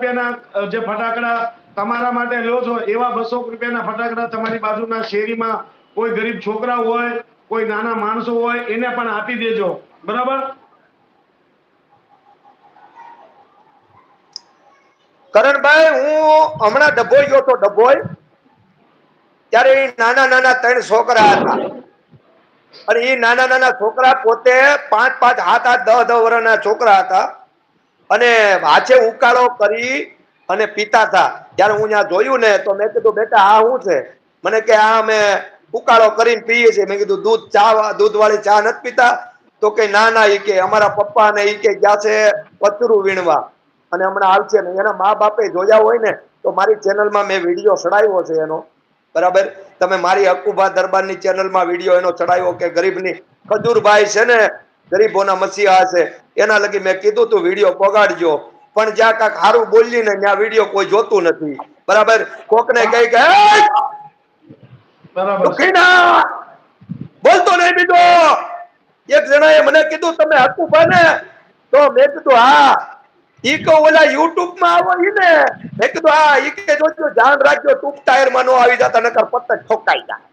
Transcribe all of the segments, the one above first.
રૂપિયાના જે ફટાકડા તમારા માટે લો છો એવા બસો રૂપિયાના ફટાકડા તમારી બાજુના શેરીમાં કોઈ ગરીબ છોકરા હોય, કોઈ નાના માણસો હોય, એને પણ આપી દેજો. બરાબર? કરણભાઈ, હું હમણાં ડભોઈ ગયો તો ડભોઈ. ત્યારે નાના નાના ત્રણ છોકરા હતા. અને એ નાના નાના છોકરા પોતે પાંચ પાંચ હાથ હાથ દસ દસ વર્ષના છોકરા હતા. અને હાથે ઉકાળો કરી અને પીતા હતા જ્યારે હું ત્યાં જોયું ને, તો મેં કીધું, બેટા, આ શું છે? મને કે, આ અમે ઉકાળો કરીને પીએ છીએ. મેં કીધું, દૂધ ચા દૂધ વાળી ચા નથી પીતા? તો કે, ના ના, ઈ કે, અમારા પપ્પા ને ઈ કે ગયા છે પતરું વીણવા. અને હમણાં આવશે ને, એના મા બાપે જોયા હોય ને, તો મારી ચેનલમાં મેં વીડિયો ચડાવ્યો છે એનો. બરાબર? તમે મારી હકુભા દરબારની ચેનલમાં વીડિયો એનો ચડાવ્યો કે ગરીબની ખજૂરભાઈ છે ને, ગરીબોના મસીહા છે એના લગી મેં કીધું તું વીડિયો પગાડજો. પણ જ્યાં કાંક સારું બોલી ને ત્યાં વીડિયો કોઈ જોતું નથી. બરાબર? કોકને કહી કે "એય, બરાબર. દુખીના. બોલતો નહીં બીજો. એક જણાએ મને કીધું તમે હતું ને તો મેં કીધું હા. ઈ કહો ઓલા યુટ્યુબમાં આવો ઈ ને. મેં કીધું હા. ઈ કે જોજો ધ્યાન રાખજો ટૂંક ટાયરમાં નો આવી જતા નકર પતંગ ઠોકાઈ જાય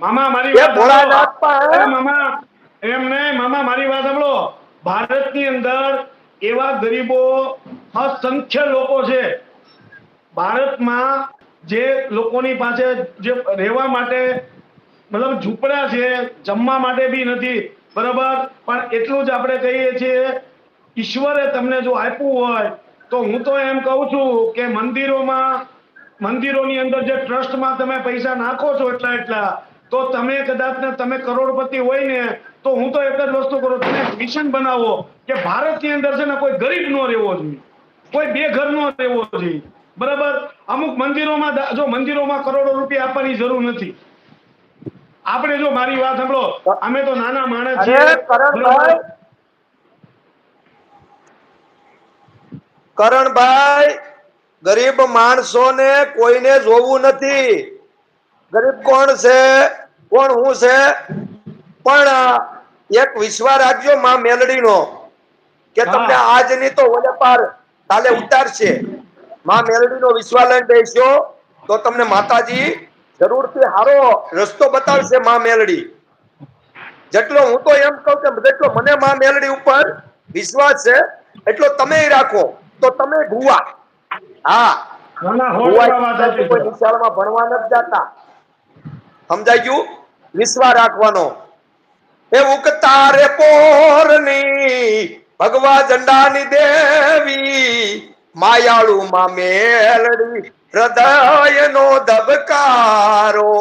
મામા મારી એ ભોળાનાથ. પણ- મામા એમ નહીં, મામા, મારી વાત સાંભળો. ભારતની અંદર એવા ગરીબો અસંખ્ય લોકો છે. ભારતમાં જે લોકોની પાસે જે રહેવા માટે, મતલબ ઝૂંપડા છે, જમવા માટે બી નથી, બરાબર? પણ એટલું જ આપણે કહીએ છીએ, ઈશ્વરે તમને જો આપ્યું હોય, તો હું તો એમ કહું છું કે મંદિરોમાં, મંદિરોની અંદર જે ટ્રસ્ટમાં તમે પૈસા નાખો છો એટલા એટલા તો તમે કદાચ ને તમે કરોડપતિ હોય ને તો હું તો એક જ વસ્તુ કરું તમે મિશન બનાવો કે ભારતની અંદર છે ને કોઈ ગરીબ નો રહેવો જોઈએ કોઈ બે ઘર નો રહેવો જોઈએ. બરાબર? અમુક મંદિરોમાં જો મંદિરોમાં કરોડો રૂપિયા આપવાની જરૂર નથી. આપણે જો મારી વાત સાંભળો અમે તો નાના માણસ છીએ. કરણભાઈ ગરીબ માણસોને કોઈને જોવું નથી. ગરીબ કોણ છે? કોણ હું છે? પણ એક વિશ્વાસ રાખજો માં મેલડીનો કે તમને આજ આજની તો પાર કાલે ઉતારશે. માં મેલડીનો વિશ્વાસ લઈને બેસજો તો તમને માતાજી જરૂરથી હારો રસ્તો બતાવશે માં મેલડી. જેટલો હું તો એમ કહું કે જેટલો મને માં મેલડી ઉપર વિશ્વાસ છે એટલો તમે રાખો. તો તમે ભૂવા. હા. ભૂવા ભણવા નથી જતા. સમજાઈ ગયું? વિશ્વા રાખવાનો. એ ઉગતા રે પોરની ભગવા ઝંડાની દેવી, માયાળુ માં મેલડી, હૃદયનો ધબકારો.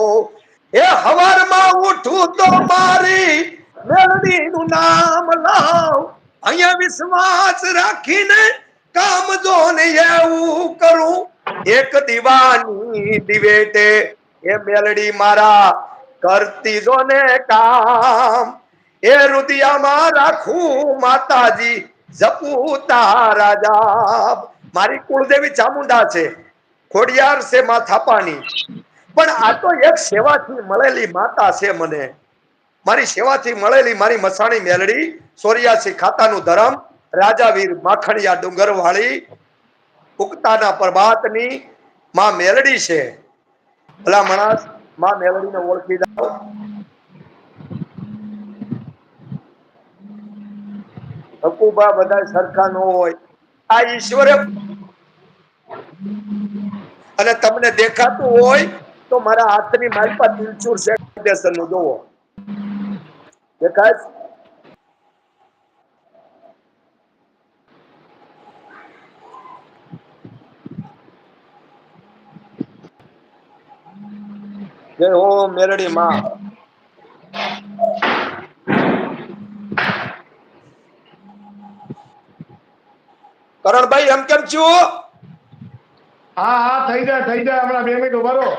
એ હવારમાં ઉઠું તો મારી મેલડીનું નામ લાવ. અહીંયા વિશ્વાસ રાખીને કામ જો ને એવું કરું. એક દીવાની દિવેટે એ મેલડી મારા કરતી જો ને કામ. એ રુદિયામાં રાખું માતાજી, જપું તારા જાપ. મારી કુળદેવી ચામુંડા છે, ખોડિયાર છે માં થાપાની પણ આ તો એક સેવાથી મળેલી માતા છે મને. મારી સેવાથી મળેલી મારી મસાણી મેલડી, સોરિયાસી ખાતાનું ધરમ, રાજાવીર માખણિયા ડુંગરવાળી, ઉગતાના પ્રભાતની, માં મેલડી છે. ભલા માણસમાં મેલડીને ઓળખી જાઓ. હકુબા બધા સરખા ન હોય. આ ઈશ્વરે અને તમને દેખાતું હોય તો મારા હાથની માલપા તિલચુર સેકન્ડેશનનું જોવો દેખાય જય હો મેરડી માં કરણભાઈ એમ કેમ છું? હા હા થઈ જાય થઈ જાય હમણાં બે મિનિટ ઊભા રહો.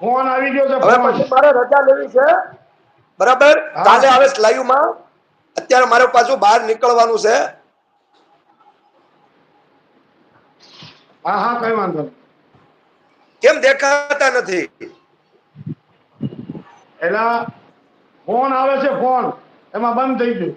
ફોન આવી ગયો છે હવે પછી મારે રજા લેવી છે. બરાબર. કાલે આવે લાઈવમાં. અત્યારે મારે પાછું બહાર નીકળવાનું છે. હા હા કઈ વાંધો નહીં. કેમ દેખાતા નથી? એલા ફોન આવે છે ફોન. એમાં બંધ થઈ ગયું.